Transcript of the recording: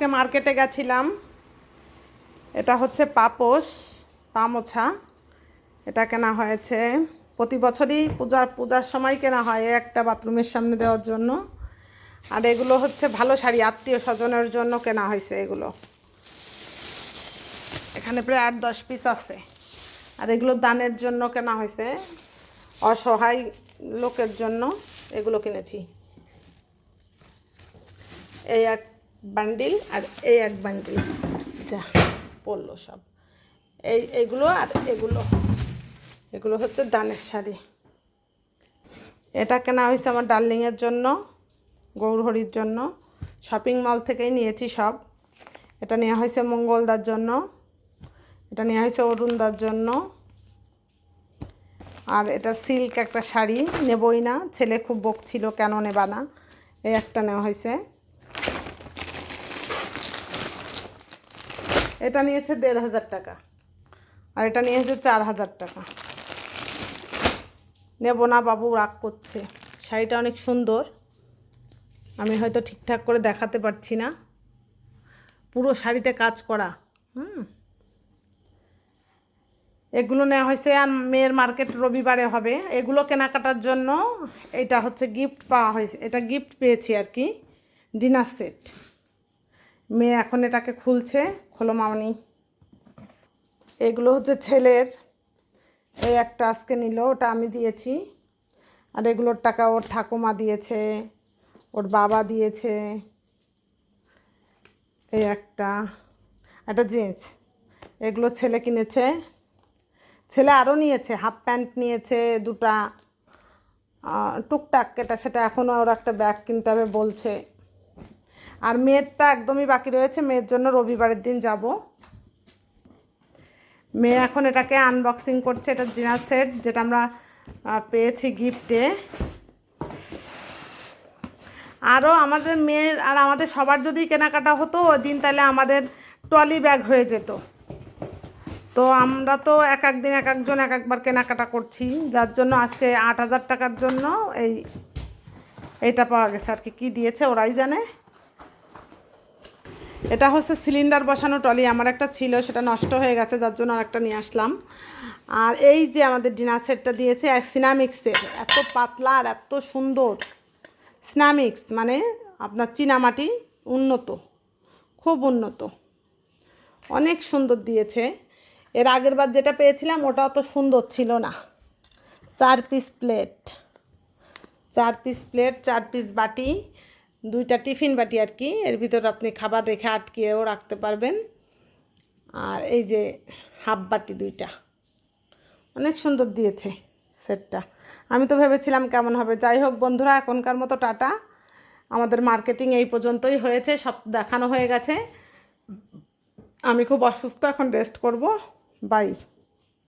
আজকে মার্কেটে গেছিলাম। এটা হচ্ছে পাপোশ, পামোছা। এটা কেনা হয়েছে। প্রতি বছরই পূজার পূজার সময় কেনা হয় একটা বাথরুমের সামনে দেওয়ার জন্য। আর এগুলো হচ্ছে ভালো শাড়ি, আত্মীয় স্বজনের জন্য কেনা হয়েছে এগুলো। এখানে প্রায় আট, দশ পিস আছে। আর এগুলো দানের জন্য কেনা হয়েছে। অসহায় লোকের জন্য এগুলো কিনেছি। এই এক বান্ডিল আর এই এক বান্ডিল। যা, পড়ল সব। এই এইগুলো আর এগুলো। এগুলো হচ্ছে দানের শাড়ি। এটা কেনা হয়েছে আমার ডার্লিংয়ের জন্য, গৌরহরির জন্য। শপিং মল থেকেই নিয়েছি সব। এটা নেওয়া হয়েছে মঙ্গলদার জন্য। এটা নেওয়া হয়েছে অরুণদার জন্য। আর এটা সিল্ক একটা শাড়ি, নেবই না। ছেলে খুব বকছিল, কেন নেবা না? এই একটা নেওয়া হয়েছে। এটা নিয়েছে দেড় হাজার টাকা। আর এটা নিয়েছে চার হাজার টাকা। নেব না বাবু, রাগ করছে। শাড়িটা অনেক সুন্দর। আমি হয়তো ঠিকঠাক করে দেখাতে পারছি না। পুরো শাড়িতে কাজ করা। হুম। এগুলো নেওয়া হয়েছে আর মেয়ের মার্কেট রবিবারে হবে। এগুলো কেনাকাটার জন্য এটা হচ্ছে গিফট পাওয়া হয়েছে। এটা গিফট পেয়েছি আর কি। Dinner set. মেয়ে এখন এটাকে খুলছে। খোলো মামনি। এগুলো হচ্ছে ছেলের। এই একটা আজকে নিল, ওটা আমি দিয়েছি। আর এগুলোর টাকা ওর ঠাকুমা দিয়েছে, ওর বাবা দিয়েছে। এই একটা একটা জিন্স। এগুলো ছেলে কিনেছে। ছেলে আরও নিয়েছে, হাফ প্যান্ট নিয়েছে, দুটা টুকটাক। এটা সেটা এখনও ওর একটা ব্যাগ কিনতে হবে বলছে। আর মেয়েরটা একদমই বাকি রয়েছে। মেয়ের জন্য রবিবারের দিন যাব। মেয়ে এখন এটাকে আনবক্সিং করছে। এটা ডিনার সেট যেটা আমরা পেয়েছি গিফটে আরও আমাদের মেয়ের, আর আমাদের সবার যদি কেনাকাটা হতো, ওই দিন তাহলে আমাদের ট্রলি ব্যাগ হয়ে যেত। তো আমরা তো এক এক দিন, এক একজন, এক একবার কেনাকাটা করছি। যার জন্য আজকে আট হাজার টাকার জন্য এই এটা পাওয়া গেছে। আর কি, কী দিয়েছে ওরাই জানে। এটা হচ্ছে সিলিন্ডার বসানো টলি আমার একটা ছিল, সেটা নষ্ট হয়ে গেছে, যার জন্য আরেকটা নিয়ে আসলাম। আর এই যে আমাদের ডিনার সেটটা দিয়েছে, এক সিনামিক্সের, এত পাতলা আর এত সুন্দর। সিনামিক্স মানে আপনার চীনামাটি উন্নত, খুব উন্নত। অনেক সুন্দর দিয়েছে। এর আগের বার যেটা পেয়েছিলাম, ওটা অত সুন্দর ছিল না। চার পিস প্লেট, চার পিস প্লেট, চার পিস বাটি দুইটা টিফিন বাটি আর কি। এর ভিতর আপনি খাবার রেখে আটকিয়েও রাখতে পারবেন। আর এই যে হাফ বাটি দুইটা। অনেক সুন্দর দিয়েছে সেটটা। আমি তো ভেবেছিলাম কেমন হবে। যাই হোক বন্ধুরা, এখনকার মতো টাটা। আমাদের মার্কেটিং এই পর্যন্তই হয়েছে, সব দেখানো হয়ে গেছে। আমি খুব অসুস্থ, এখন রেস্ট করব। বাই।